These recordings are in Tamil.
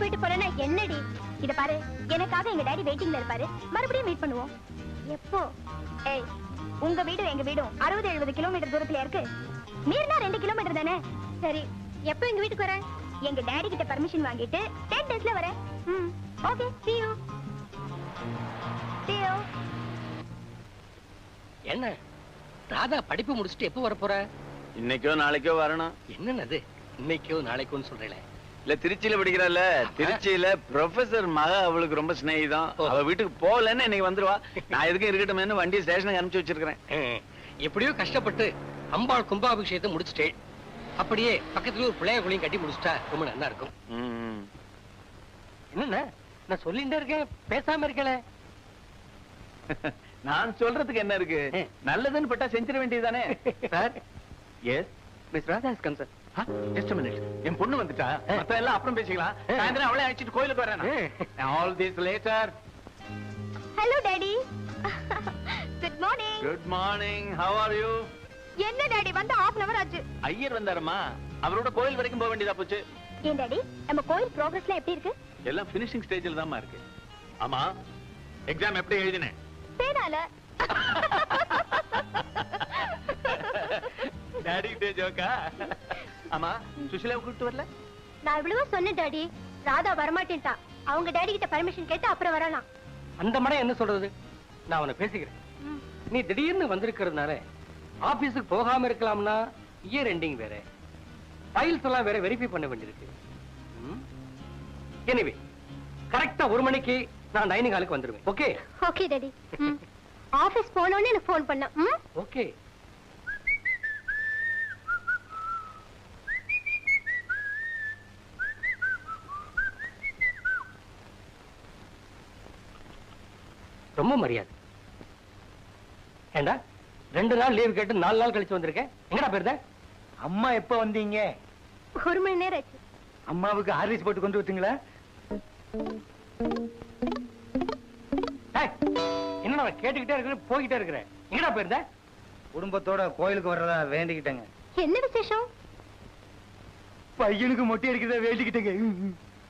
போயிட்டு போறேன்னா என்னடி? இத பாரு எனக்காக எங்க டாடி வெயிட்டிங்ல இருப்பாரு. மறுபடியும் மீட் பண்ணுவோம். எப்போ? ஏய் உங்க வீடும் எங்க வீடும்? அறுபது எழுபது கிலோமீட்டர் தூரத்துல இருக்கு? மீறினா ரெண்டு கிலோமீட்டர் தானே? சரி எப்போ எங்க வீட்டுக்கு வரேன் எங்க டாடி கிட்ட பர்மிஷன் வாங்கிட்டு டென் டேஸ்ல வரேன் ம் okay see you. See you. என்ன? ராதா படிப்பு முடிச்சுட்டு எப்போ வரப் போற? இன்னைக்கோ நாளைக்கோ வரணும். என்னன்னது? இன்னைக்கோ நாளைக்கோன்னு சொல்றேன் இல்ல திருச்சியில படிக்கிறாள்ல திருச்சியில ப்ரொஃபசர் மகா அவளுக்கு ரொம்ப சிநேகிதம். அவ வீட்டுக்கு போகலன்னு இன்னைக்கு வந்துருவா? நான் எதுக்கும் இருக்கட்டுமேனு வண்டி ஸ்டேஷனுக்கு அனுப்பிச்சு வச்சிருக்கிறேன். எப்படியோ கஷ்டப்பட்டு அம்பாள் கும்பாபிஷேகத்தை முடிச்சிட்டேன். அப்படியே பக்கத்துல ஒரு பிள்ளைய குழியும் கட்டி முடிச்சிட்டா ரொம்ப நல்லா இருக்கும். என்னண்ணா நான் சொல்லிட்டே இருக்கேன் பேசாம இருக்கல நான் சொல்றதுக்கு என்ன இருக்கு. நல்லதுன்னு பட்டா செஞ்சிட வேண்டியதுதானே? Sir. Yes miss Radha is come sir just minute என் பொண்ணு வந்துட்டா. மத்த எல்லாம் அப்புறம் பேசிக்கலாம். சாயந்தரம் அவளே அழைச்சிட்டு கோயிலுக்கு வரேன்? All this later hello daddy good morning good morning how are you என்ன டாடி வந்து அன் அவர் ஆச்சு. ஐயர் வந்தாரம்மா அவரோட கோயில் வரைக்கும் போக வேண்டியதா போச்சு. ஏன் டாடி நம்ம கோயில் ப்ரோக்ரஸ்ல எப்படி இருக்கு? எல்லாம் ஃபினிஷிங் ஸ்டேஜ்ல தான்மா இருக்கு. ஆமா. எக்ஸாம் எப்படி எழுதினேன் பேனால. டாடி கிட்டே ஜோக்கா ஆமா சுஷிலாவை கூப்பிட்டு வரல? நான் இவ்வளவோ சொன்னேன் டாடி. ராதா வரமாட்டேன்ட்டா. அவங்க டாடி கிட்ட பர்மிஷன் கேட்டு அப்புறம் வரலாம். அந்த மடம் என்ன சொல்றது? நான் அவனை பேசிக்கிறேன். நீ திடீர்னு வந்திருக்கிறதுனால ஆபீஸுக்கு போகாம இருக்கலாம்னா இயர் எண்டிங் வேற. ஃபைல்ஸ் எல்லாம் வேற வெரிஃபை பண்ண வேண்டியிருக்கு. எனிவே கரெக்டா ஒரு மணிக்கு நான் டைனிங் ஹாலுக்கு வந்துருவேன். Okay okay daddy. ஆபீஸ் போனோன்னு எனக்கு ஃபோன் பண்ண. ம்? ஓகே ரொம்ப மரியாதை. ஏண்டா ரெண்டு நாள் லீவ் கேட்டு நாலு நாள் கழிச்சு வந்திருக்கேன் எங்கடா போயிருந்த? அம்மா எப்ப வந்தீங்க? ஒரு மணி நேரம் ஆச்சு. அம்மாவுக்கு ஆர்லிஸ் போட்டு கொண்டு விட்டீங்களா என்ன நான் கேட்டுக்கிட்டே இருக்கிறேன் போய்கிட்டே இருக்கிறேன் எங்கடா போயிருந்த? குடும்பத்தோட கோயிலுக்கு வர்றதா வேண்டிக்கிட்டேங்க. என்ன விசேஷம்? பையனுக்கு மொட்டை அடிக்கிறதா வேண்டிக்கிட்டேங்க.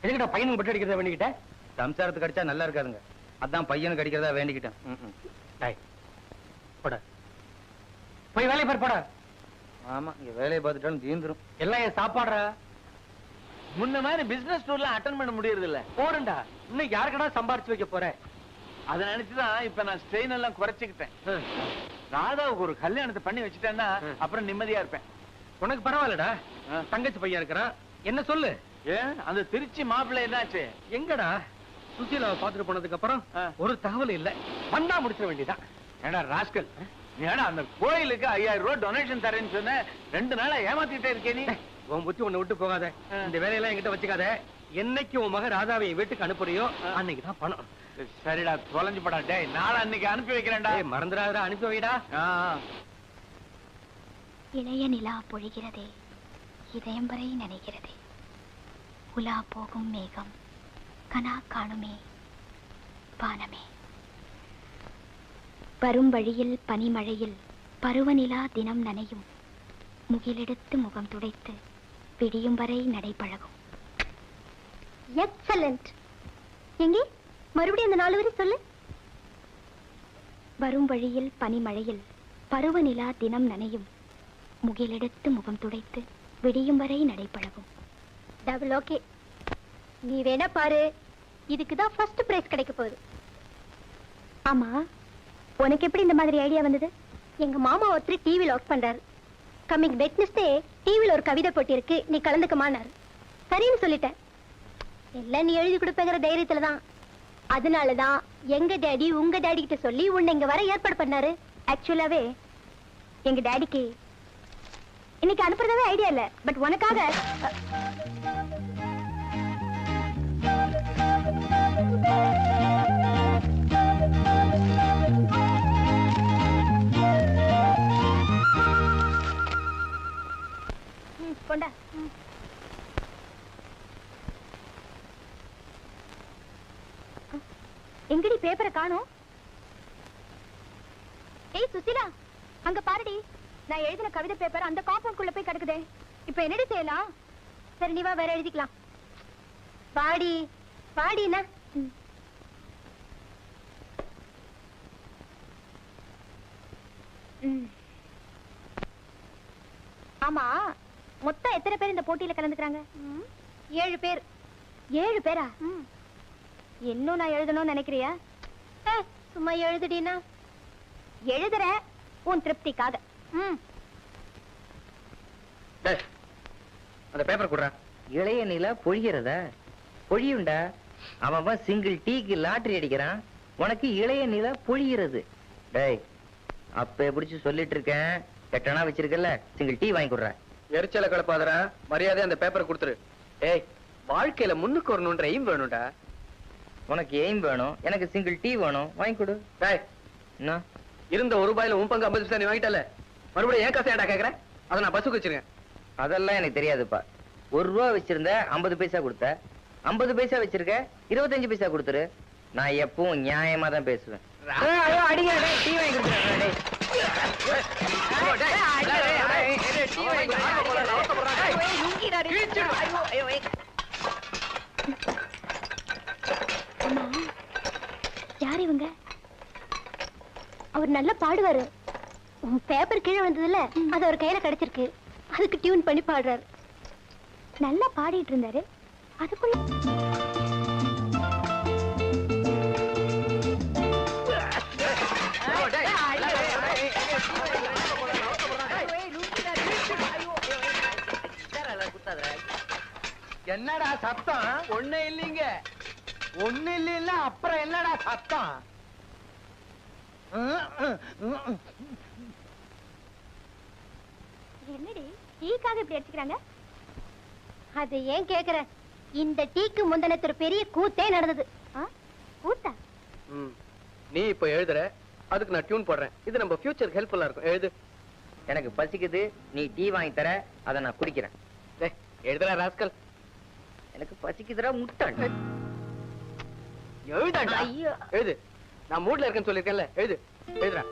எதுக்கிட்ட பையனுக்கு பட்டு அடிக்கிறத வேண்டிக்கிட்ட? சம்சாரத்துக்கு அடிச்சா நல்லா இருக்காதுங்க. அதான் பையனுக்கு அடிக்கிறதா வேண்டிக்கிட்டேன். போடா. போய் வேலையை பாரு போடா. ஆமா இங்க வேலையை பார்த்துட்டாலும் தீந்துரும். எல்லாம் என் சாப்பாடுறா? முன்ன மாதிரி பிசினஸ் டூர்லாம் அட்டன் பண்ண முடியறது இல்ல போறேன்டா இன்னும் யாருக்கடா சம்பாரிச்சு வைக்க போறேன்? அதை நினைச்சுதான் இப்ப நான் ஸ்ட்ரெயின் எல்லாம் குறைச்சுக்கிட்டேன். ராதாவுக்கு ஒரு கல்யாணத்தை பண்ணி வச்சுட்டேன்னா. அப்புறம் நிம்மதியா இருப்பேன். உனக்கு பரவாயில்லடா. தங்கச்சி பையன் இருக்கிறான். என்ன சொல்லு? ஏன்? அந்த திருச்சி மாப்பிள்ளை என்னாச்சு? எங்கடா? சுசீலாவை பாத்துட்டு போனதுக்கு அப்புறம். ஒரு தகவல் இல்ல. வந்தா முடிச்சிட வேண்டியதான் ஏடா ராஸ்கல்? ஏடா அந்த கோயிலுக்கு ஐயாயிரம் ரூபாய் டொனேஷன் தரேன்னு சொன்ன? ரெண்டு நாளா ஏமாத்திட்டே இருக்கே நீ. உன் புத்தி உன்னை விட்டு போகாத. இந்த வேலையெல்லாம் என்கிட்ட வச்சுக்காத. என்னைக்கு உன் மகன் ராதாவை வீட்டுக்கு அனுப்புறியோ. அன்னைக்கு தான் பணம். சரிடா தொலைஞ்சு படா. டேய் நாளை அன்னைக்கு அனுப்பி வைக்கிறேன்டா. மறந்துடாதடா அனுப்பி வைடா. இளைய நிலா பொழிகிறதே இதயம் வரை நினைக்கிறதே உலா போகும் மேகம். கனா காணுமே வானமே வரும் வழியில் பனிமழையில் பருவநிலா தினம் நனையும். முகிலெடுத்து முகம் துடைத்து விடியும் வரை நடைபழகும் எக்ஸலண்ட் எங்கே? மறுபடியும் அந்த நாலு வரை சொல்லு. வரும் வழியில் பனிமழையில் பருவநிலா தினம் நனையும். முகிலெடுத்து முகம் துடைத்து விடியும் வரை நடைபழகும் டபுள் ஓகே நீ வேணா பாரு. இதுக்கு தான் ஃபர்ஸ்ட் பிரைஸ் கிடைக்க போகுது. ஆமா உனக்கு எப்படி இந்த மாதிரி ஐடியா வந்தது? எங்க மாமா ஒருத்தர் டிவியில் ஒர்க் பண்றாரு. கம்மிங் வெட்னஸ்டே டிவியில் ஒரு கவிதை போட்டி இருக்கு நீ கலந்துக்கமானாரு சரின்னு சொல்லிட்டேன். எல்லாம் நீ எழுதி கொடுப்பேங்கிற தைரியத்துல தான். அதனால தான் எங்க டேடி உங்க டேடி கிட்ட சொல்லி உன்னை இங்க வர ஏற்பாடு பண்ணாரு. ஆக்சுவலாவே எங்க டேடிக்கு இன்னைக்கு அனுப்புறதாவே ஐடியா இல்ல. பட் உனக்காக கொண்டா. எங்கடி பேப்பரை காணும்? ஏய் சுசிலா அங்க பாருடி. நான் எழுதின கவிதை பேப்பர் அந்த காம்பவுண்ட் குள்ள போய் கிடக்குதே. இப்ப என்னடி செய்யலாம்? சரி நீ வா வேற எழுதிக்கலாம். பாடி பாடினா ஆமா மொத்தம் எத்தனை பேர் இந்த போட்டியில கலந்துக்கிறாங்க? ஏழு பேர். ஏழு பேரா? இன்னும் நான் எழுதணும்னு நினைக்கிறியா? சும்மா எழுதுடினா எழுதுற உன் திருப்திக்காக. ம். டேய், அந்த பேப்பர் குடுறா. இளைய நிலா பொழிகிறதா? பொழியுண்டா அவன் சிங்கிள் டீக்கு லாட்டரி அடிக்கிறான். உனக்கு இளைய நிலா பொழிகிறது டேய் அப்ப பிடிச்சு சொல்லிட்டு இருக்கேன்? எட்டனா வச்சிருக்கல சிங்கிள் டீ வாங்கி கொடுறேன். எரிச்சல கலப்பாதரா மரியாதை அந்த பேப்பரை கொடுத்துரு. ஏய் வாழ்க்கையில முன்னுக்கு வரணுன்ற எய்ம் வேணும்டா. உனக்கு எய்ம் வேணும் எனக்கு சிங்கிள் டீ வேணும் வாங்கி கொடு. டேய் என்ன? இருந்த ஒரு ரூபாயில உன் பங்கு ஐம்பது பைசா நீ வாங்கிட்டல. மறுபடியும் ஏன் காசு ஏன்டா கேக்குறேன் அதை நான் பஸ்ஸுக்கு வச்சிருக்கேன். அதெல்லாம் எனக்கு தெரியாதுப்பா. ஒரு ரூபா வச்சிருந்த ஐம்பது பைசா கொடுத்த. ஐம்பது பைசா வச்சிருக்க? இருபத்தஞ்சு பைசா கொடுத்துரு. நான் எப்பவும் நியாயமா தான் பேசுவேன். யார் இவங்க? அவர் நல்லா பாடுவாரு. உன் பேப்பர் கீழே வந்ததுல அது அவர் கையில கிடைச்சிருக்கு. அதுக்கு டியூன் பண்ணி பாடுறாரு. நல்லா பாடிட்டு இருந்தாரு. அதுக்குள்ள என்னடா சத்தம்? ஒண்ணு இல்லைங்க. ஒண்ணு இல்ல அப்புறம் என்னடா சத்தம்? என்னடி டீக்காக இப்படி அடிச்சுக்கிறாங்க? அது ஏன் கேக்குற? இந்த டீக்கு முந்தினத்து ஒரு பெரிய கூத்தே நடந்தது? கூத்தா. நீ இப்ப எழுதுற அதுக்கு நான் டியூன் போடுறேன். இது நம்ம ஃபியூச்சருக்கு ஹெல்ப்ஃபுல்லா இருக்கும். எழுது. எனக்கு பசிக்குது நீ டீ வாங்கி தர அதை நான் குடிக்கிறேன். எழுதுற ராஸ்கல். எனக்கு பசிக்குதுடா முட்டாள். எழுதாண்டா ஐயோ. எழுது. நான் மூட்ல இருக்கேன்னு சொல்லிருக்கேன்ல எழுது. எழுதுறா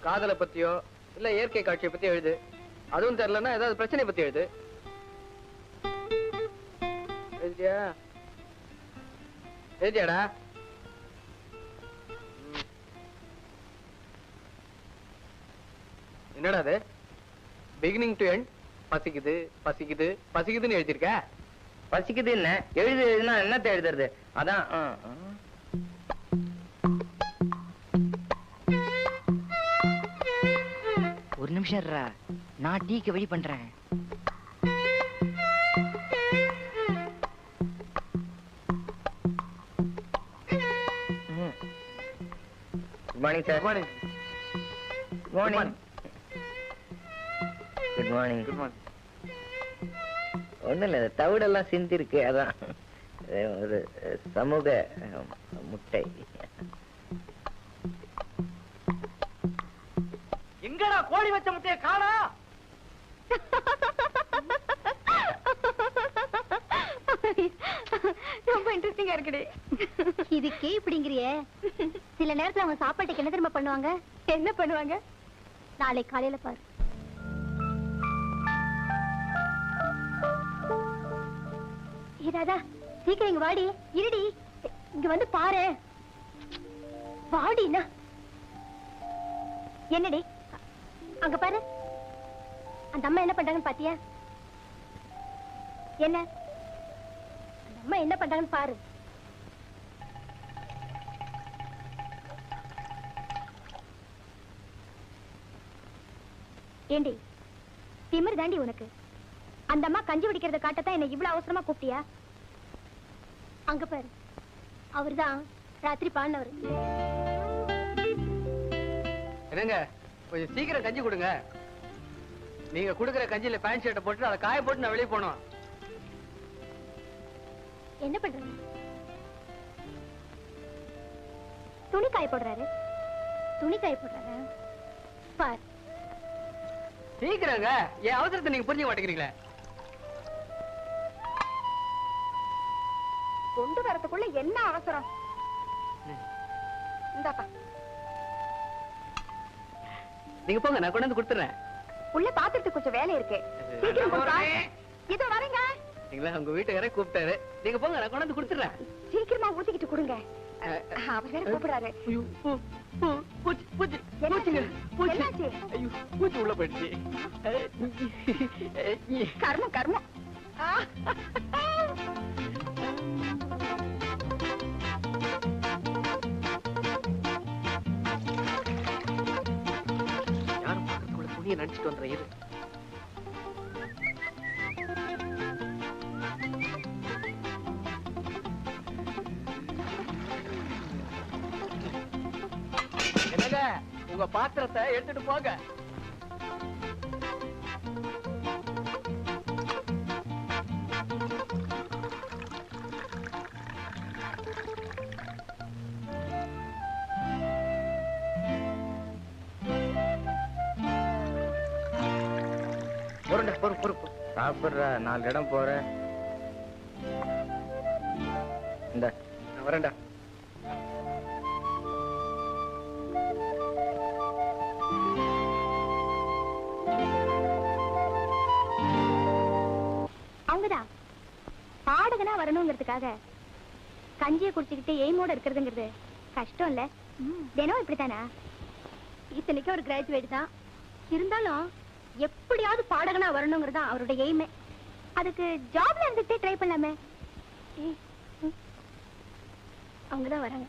காதலை பத்தியோ இல்ல இயற்கை காட்சியை பத்தி எழுது. அதுவும் தெரியலன்னா ஏதாவது பிரச்சனை பத்தி எழுது. எழுதியா எழுதியாடா என்னடா அது? பிகினிங் டு எண்ட் பசிக்குது பசிக்குது பசிக்குதுன்னு எழுதியிருக்க? பசிக்குது என்ன? எழுது எழுதுனா என்னத்த எழுதுறது? அதான் ஒரு நிமிஷம் நான் டீக்கு வழி பண்றேன். Good morning sir morning good morning good morning good morning ஒண்ணும் இல்ல தவிடெல்லாம் சிந்திருக்கு அதான். அது ஒரு சமூக முட்டை. எங்கடா கோழி வச்ச முட்டைய காணா? ரொம்ப இன்ட்ரெஸ்டிங்கா இருக்குடி. இதுக்கே இப்படிங்கிறியே? சில நேரத்துல அவங்க சாப்பாட்டுக்கு என்ன திரும்ப பண்ணுவாங்க? என்ன பண்ணுவாங்க? நாளை காலையில பாரு. ராதா சீக்கிரம் இங்க வாடி. இருடி. இங்க வந்து பாரு. வாடினா. என்னடி? அங்க பாரு. அந்த அம்மா என்ன பண்றாங்கன்னு பாத்தியா? என்ன? அந்த அம்மா என்ன பண்றாங்கன்னு பாரு. ஏண்டி? திமிர் தாண்டி உனக்கு. அந்த அம்மா கஞ்சி குடிக்கிறத காட்டத்தான் என்ன இவ்வளவு அவசரமா கூப்பிட்டியா? அங்க பாரு. அவர்தான் ராத்திரி பாடினவர். என்னங்க கொஞ்சம் சீக்கிரம் கஞ்சி கொடுங்க. நீங்க குடுக்குற கஞ்சில பேண்ட் ஷர்ட்டை போட்டு அதை காய போட்டு நான் வெளியே போனோம் என்ன பண்றது? துணி காய போடுறாரு. துணி காய போடுறாரு? பார். சீக்கிரங்க. என் அவசரத்தை நீங்க புரிஞ்சுக்க மாட்டேங்கிறீங்களே. கொண்டு வரதுக்குள்ள என்ன அவசரம்? இந்தாப்பா. நீங்க போங்க நான் கொண்டு வந்து கொடுத்துறேன். உள்ள பாத்துறதுக்கு கொஞ்சம் வேலை இருக்கு. சீக்கிரம். இதோ வரேங்க. நீங்களா உங்க வீட்டுக்காரே கூப்பிட்டாரு. நீங்க போங்க நான் கொண்டாந்து கொடுத்துறேன். சீக்கிரமா ஊத்திக்கிட்டு கொடுங்க. அவர் வேற கூப்பிடுறாரு பூச்சி உங்க பாத்திரத்தை எடுத்துட்டு போங்க. சாப்பிடுற நாலு இடம் போற இந்த வரேன்டா. கஞ்சியை குடிச்சுக்கிட்டு எய்மோட இருக்கிறதுங்கிறது கஷ்டம் இல்ல. தினம் இப்படித்தானா? இத்தனைக்கும் ஒரு கிராஜுவேட் தான். இருந்தாலும் எப்படியாவது பாடகனா வரணுங்கிறது அவருடைய எய்மே. அதுக்கு ஜாப்ல இருந்துட்டே ட்ரை பண்ணலாமே. அவங்கதான் வராங்க.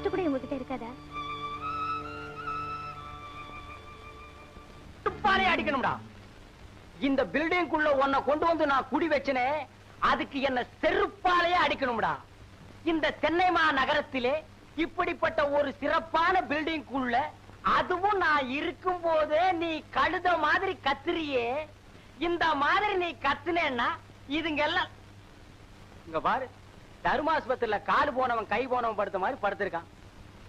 நல்ல கூட உங்ககிட்ட இருக்காதா? துப்பாலே அடிக்கணும்டா. இந்த பில்டிங்குள்ள உன்னை கொண்டு வந்து நான் குடி வச்சனே அதுக்கு என்ன செருப்பாலேயே அடிக்கணும்டா. இந்த சென்னை மாநகரத்திலே இப்படிப்பட்ட ஒரு சிறப்பான பில்டிங்குள்ள அதுவும் நான் இருக்கும் போதே நீ கழுத மாதிரி கத்துறியே. இந்த மாதிரி நீ கத்துனேன்னா இதுங்க எல்லாம் இங்க பாரு. தருமாஸ்பத்திரியில கால் போனவன் கை போனவன் படுத்த மாதிரி படுத்திருக்கான்.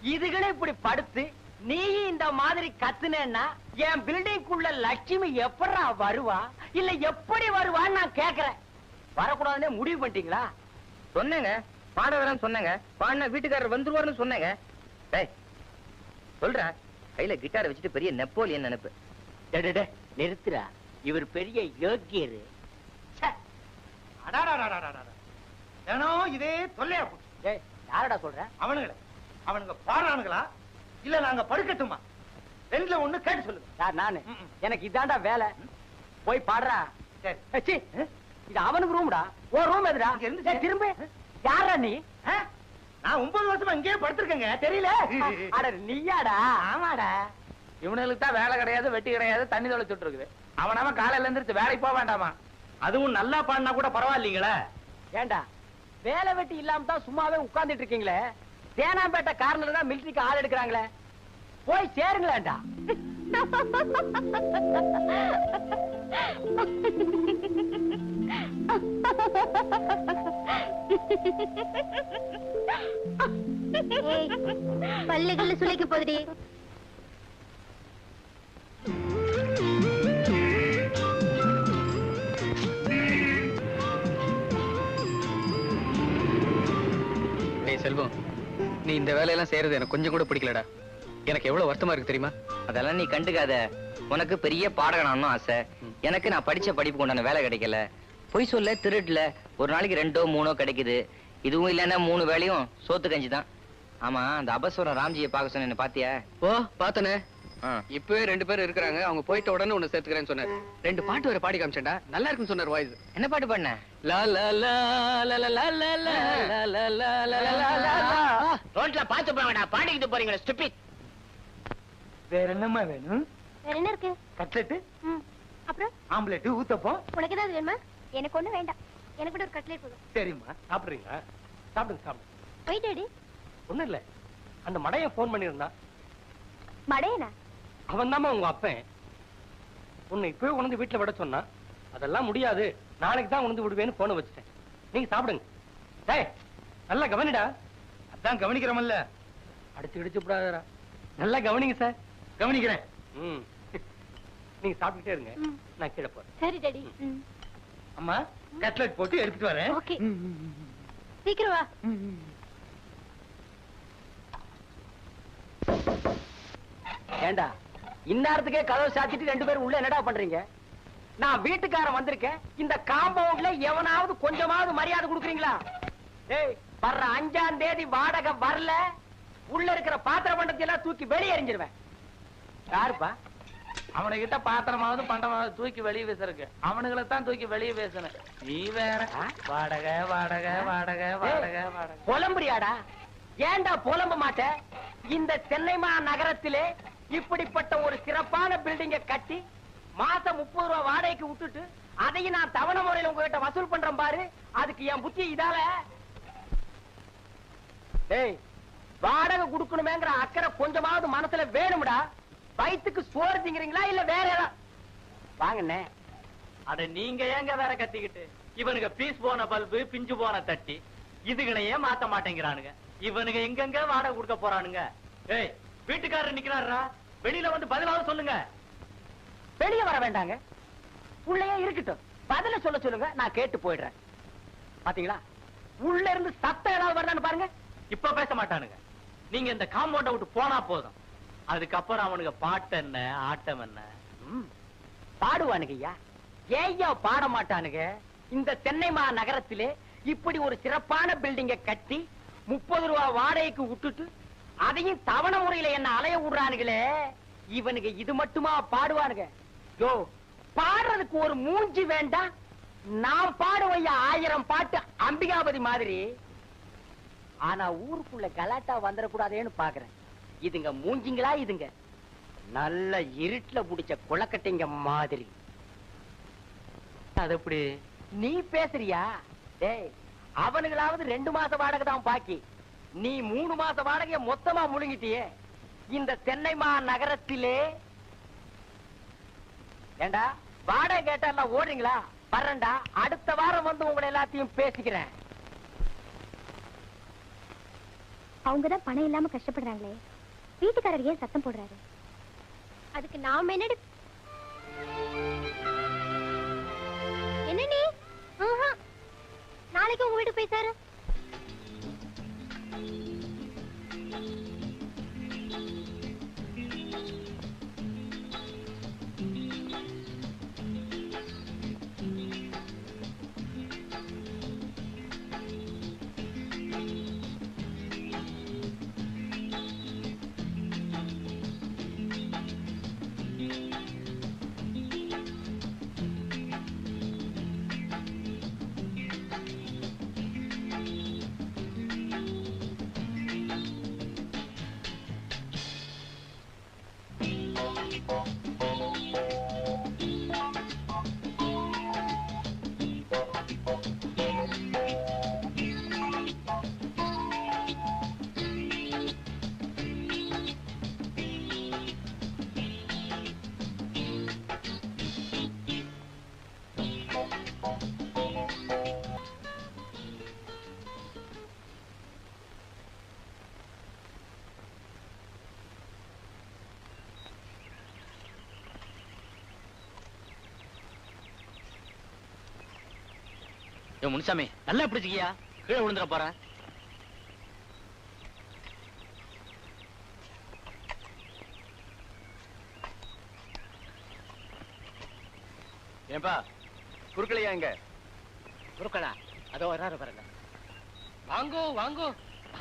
இதுகளே இப்படி படுத்து நீ இந்த மாதிரி கத்துனேன்னா என் பில்டிங்குள்ள லட்சுமி எப்படா வருவா? இல்ல எப்படி வருவான்னு நான் கேக்குறேன். வரக்கூடாதுன்னே முடிவு பண்ணிட்டீங்களா? சொன்னேங்க. பாட வரேன்னு சொன்னேங்க. பாடினா வீட்டுக்காரர் வந்துருவாருன்னு சொன்னேங்க. டேய் சொல்றேன் கையில கிட்டாரை வச்சுட்டு பெரிய நெப்போலியன் நினைப்பு. டே, நிறுத்துடா. இவர் பெரிய யோக்கியரு. ச்சே, தினம் இதே தொல்லையா போச்சு. டேய், யாரடா சொல்ற? அவனுங்கள. அவனுங்க பாடுறானுங்களா? இல்ல நாங்க படுக்கட்டுமா? ரெண்டுல ஒண்ணு கேட்டு சொல்லுங்க. யார் நானு. எனக்கு இதான்டா வேலை. போய் பாடுறா. சரி. இது அவனுக்கு ரூம்டா ஓ ரூம் எதுடா? இருந்து திரும்ப. யாரா நீ? நான் ஒன்பது வருஷமா இங்கேயே படுத்திருக்கேங்க. தெரியல? அட நீயாடா? ஆமாடா. இவனுக்கு தான் வேலை கிடையாது வெட்டி கிடையாது தண்ணி தொலைச்சுட்டு இருக்குது. அவன் அவன் காலையில எந்திரிச்சு வேலைக்கு போக வேண்டாமா? அதுவும் நல்லா பாடினா கூட பரவாயில்லைங்களே. ஏண்டா? வேலை வெட்டி இல்லாம தான் சும்மாவே உட்கார்ந்துட்டு இருக்கீங்களே? தேனாம்பேட்டை கார்னர்ல தான் மிலிட்டரிக்கு ஆள் எடுக்கிறாங்களே? போய் சேருங்களேன்டா ஏய், சுளைக்க போதுடி செல்வம் நீ இந்த வேலையெல்லாம் செய்யறது எனக்கு கொஞ்சம் கூட பிடிக்கலடா. எனக்கு எவ்வளவு வருத்தமா இருக்கு தெரியுமா? அதெல்லாம் நீ கண்டுக்காத. உனக்கு பெரிய பாடகனான்னு ஆசை. எனக்கு நான் படிச்ச படிப்புக்கு உண்டான வேலை கிடைக்கல. பொய் சொல்ல திருட்டுல ஒரு நாளைக்கு ரெண்டோ மூணோ கிடைக்குது. இதுவும் இல்லைன்னா மூணு வேலையும் சோத்து கஞ்சி தான். ஆமா அந்த அபஸ்வரம் ராம்ஜியை பார்க்க சொன்ன பாத்தியா? ஓ பாத்தனே ஆ. இப்பவே ரெண்டு பேரும் இருக்கிறாங்க அவங்க போயிட்ட உடனே உன்னை சேர்த்துக்கிறேன்னு சொன்னாரு ரெண்டு பாட்டு வேற பாடி காமிச்சேன்டா நல்லா இருக்குன்னு சொன்னார் வாய்ஸ் என்ன பாட்டு பாடின ரோட்ல பாத்து போங்கடா பாடிக்கிட்டு போறீங்களா ஸ்டூபிட் வேற என்னம்மா வேணும் வேற என்ன இருக்கு கட்லெட் அப்புறம் ஆம்லெட் ஊத்தப்பம் உனக்கு ஏதாவது எனக்கு ஒண்ணு வேண்டாம் எனக்கு ஒரு கட்லெட் சரிம்மா சாப்பிடுறீங்களா சாப்பிடுங்க சாப்பிடுங்க போயிட்டு ஒண்ணும் இல்ல அந்த மடைய போன் பண்ணிருந்தா மடையனா அவன் தாமா உங்க அப்பன். உன்னை இப்பவே உணர்ந்து வீட்டுல விட சொன்னான் அதெல்லாம் முடியாது. நாளைக்கு தான் உணர்ந்து விடுவேன்னு போன வச்சுட்டேன். நீங்க சாப்பிடுங்க. டேய் நல்லா கவனிடா. அதான் கவனிக்கிறோமல்ல. அடிச்சு இடிச்சு விடாதடா. நல்லா கவனிங்க சார். கவனிக்கிறேன். ம். நீங்க சாப்பிட்டுட்டே இருங்க. நான் கீழே போறேன். சரி டாடி. அம்மா கட்லெட் போட்டு எடுத்துட்டு வரேன். ஓகே. சீக்கிரம் வா. ஏண்டா இந்நேரத்துக்கே கதவை சாத்திட்டு ரெண்டு பேரும் உள்ள என்னடா பண்றீங்க? நான் வீட்டுக்காரன் வந்திருக்கேன். இந்த காம்பவுண்ட்ல எவனாவது கொஞ்சமாவது மரியாதை கொடுக்குறீங்களா? ஏய் வர்ற அஞ்சாம் தேதி வாடகை வரல. உள்ள இருக்கிற பாத்திர பண்டத்தை எல்லாம் தூக்கி வெளியே எறிஞ்சிருவேன். யாருப்பா? அவனுகிட்ட பாத்திரமாவது பண்டமாவது தூக்கி வெளியே வீசறக்கு அவனுங்களை தான் தூக்கி வெளியே வீசணும் நீ வேற? வாடகை வாடகை வாடகை வாடகை வாடகை. புலம்புறியாடா? ஏன்டா புலம்ப மாட்ட? இந்த சென்னைமா நகரத்திலே இப்படிப்பட்ட ஒரு சிறப்பான பில்டிங்க கட்டி மாசம் முப்பது ரூபாய் வாடகைக்கு விட்டுட்டு அதையும் நான் தவணை முறையில உங்ககிட்ட வசூல் பண்றேன் பாரு. அதுக்கு என் புத்தி இதால. ஏய் வாடகை கொடுக்கணுமேங்கிற அக்கறை கொஞ்சமாவது மனசுல வேணும்டா. வயிற்றுக்கு சோறு திங்கிறீங்களா இல்ல வேற ஏதாவது வாங்கண்ணே. அட நீங்க ஏங்க வேற கத்திக்கிட்டு? இவனுங்க பீஸ் போன பல்பு பிஞ்சு போன தட்டி. இதுகளையே மாத்த மாட்டேங்கிறானுங்க. இவனுங்க எங்கெங்க வாடகை கொடுக்க போறானுங்க? ஏய் வீட்டுக்காரர் நிக்கிறாரா வெளியில வந்து பதிலாவது சொல்லுங்க. வெளியே வர வேண்டாங்க. உள்ளே இருக்கட்டும். பதில சொல்ல சொல்லுங்க நான் கேட்டு போயிடுறேன். பாத்தீங்களா? உள்ள இருந்து சத்தம் ஏதாவது வருதான்னு பாருங்க. இப்ப பேச மாட்டானுங்க. நீங்க இந்த காம்பவுண்ட விட்டு போனா போதும். அதுக்கப்புறம் அவனுங்க பாட்டு என்ன ஆட்டம் என்ன? பாடுவானுங்க ஐயா. ஏய்யா பாட மாட்டானுங்க? இந்த சென்னை மா நகரத்திலே இப்படி ஒரு சிறப்பான பில்டிங்க கட்டி முப்பது ரூபா வாடகைக்கு விட்டுட்டு அதையும் தவணை முறையில என்ன அலைய விடுறானுங்களே? இவனுங்க இது மட்டுமா பாடுவானுங்க? யோ பாடுறதுக்கு ஒரு மூஞ்சி வேண்டாம் நான் பாடுவையா ஆயிரம் பாட்டு அம்பிகாபதி மாதிரி. ஆனா ஊருக்குள்ள கலாட்டா வந்துடக்கூடாதேன்னு பாக்குறேன். இதுங்க மூஞ்சிங்களா இதுங்க? நல்ல இருட்டுல புடிச்ச குளக்கட்டைங்க மாதிரி. அது எப்படி? நீ பேசுறியா? டேய் அவனுங்களாவது ரெண்டு மாச வாடகை தான் பாக்கி. நீ மூணு மாச வாடகைய மொத்தமா முழுங்கிட்டியே. இந்த சென்னை மா நகரத்திலே. ஏண்டா வாடகை கேட்டா எல்லாம் ஓடுறீங்களா? வர்றேன்டா அடுத்த வாரம் வந்து உங்களை எல்லாத்தையும் பேசிக்கிறேன். அவங்கதான் பணம் இல்லாம கஷ்டப்படுறாங்களே. வீட்டுக்காரர் ஏன் சத்தம் போடுறாரு? அதுக்கு நாம என்னடி என்ன நீ? நாளைக்கு உங்க வீட்டுக்கு போய் சாரு. ஏ முனிசாமி நல்லா பிடிச்சிக்கியா? கீழே விழுந்துட போற. ஏன்பா குறுக்கலையா இங்க? குருக்களா அதோ வர்றாரு பாருங்க. வாங்கோ வாங்கோ.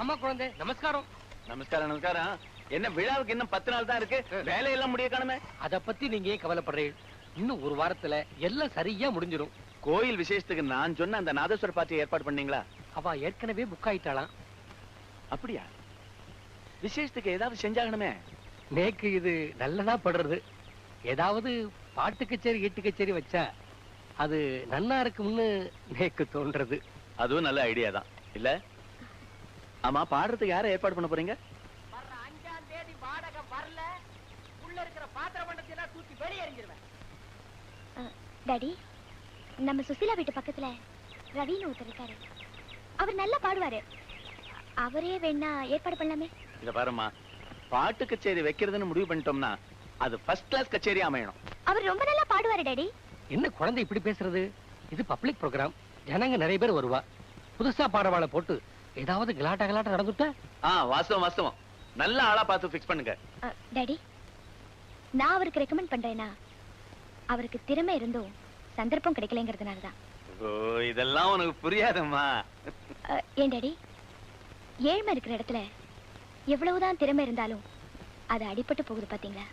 ஆமா குழந்தை நமஸ்காரம். நமஸ்காரம் நமஸ்காரம். என்ன விழாவுக்கு இன்னும் பத்து நாள் தான் இருக்கு? வேலையெல்லாம் முடிய காணுமே அத பத்தி நீங்க ஏன் கவலைப்படுறீங்க? இன்னும் ஒரு வாரத்துல எல்லாம் சரியா முடிஞ்சிரும். கோயில் விசேஷத்துக்கு நான் சொன்ன அந்த நாதஸ்வர பார்ட்டி ஏற்பாடு பண்ணீங்களா? அவ ஏற்கனவே புக் ஆயிட்டாளாம். அப்படியா? விசேஷத்துக்கு ஏதாவது செஞ்சாகணுமே? நேக்கு இது நல்லதா படுறது. ஏதாவது பாட்டு கச்சேரி ஈட்டு கச்சேரி வச்சா அது நன்னா இருக்கும்னு நேக்கு தோன்றது. அதுவும் நல்ல ஐடியா தான். இல்ல? ஆமா பாடுறதுக்கு யாரை ஏற்பாடு பண்ண போறீங்க? அஞ்சாம் தேதி வரல. உள்ள இருக்கிற பாத்திர பண்டத்தை எல்லாம் தூக்கி வெளியே எறிஞ்சிருவேன் டாடி. நம்ம சுசிலா வீட்டு பக்கத்துல ரவின்னு ஒருத்தர் இருக்காரு. அவர் நல்லா பாடுவாரு. அவரே வேணா ஏற்பாடு பண்ணலாமே. இத பாருமா பாட்டு கச்சேரி வைக்கிறதுன்னு முடிவு பண்ணிட்டோம்னா அது ஃபர்ஸ்ட் கிளாஸ் கச்சேரி அமையணும். அவர் ரொம்ப நல்லா பாடுவாரு டாடி. என்ன குழந்தை இப்படி பேசுறது? இது பப்ளிக் ப்ரோக்ராம் ஜனங்க நிறைய பேர் வருவா. புதுசா பாடவாளை போட்டு ஏதாவது கலாட்டா கலாட்டா நடந்துட்டா? ஆ வாஸ்தவம் வாஸ்தவம். நல்ல ஆளா பார்த்து ஃபிக்ஸ் பண்ணுங்க. டாடி நான் அவருக்கு ரெக்கமெண்ட் பண்றேன்னா அவருக்கு திறமை இருந்தும் சந்தர்ப்பம் கிடைக்கலங்கிறதுனால தான் ஓ இதெல்லாம் உனக்கு புரியாதம்மா. ஏன் டாடி? ஏழ்மை இருக்கிற இடத்துல எவ்வளவுதான் திறமை இருந்தாலும் அது அடிபட்டு போகுது பாத்தீங்களா?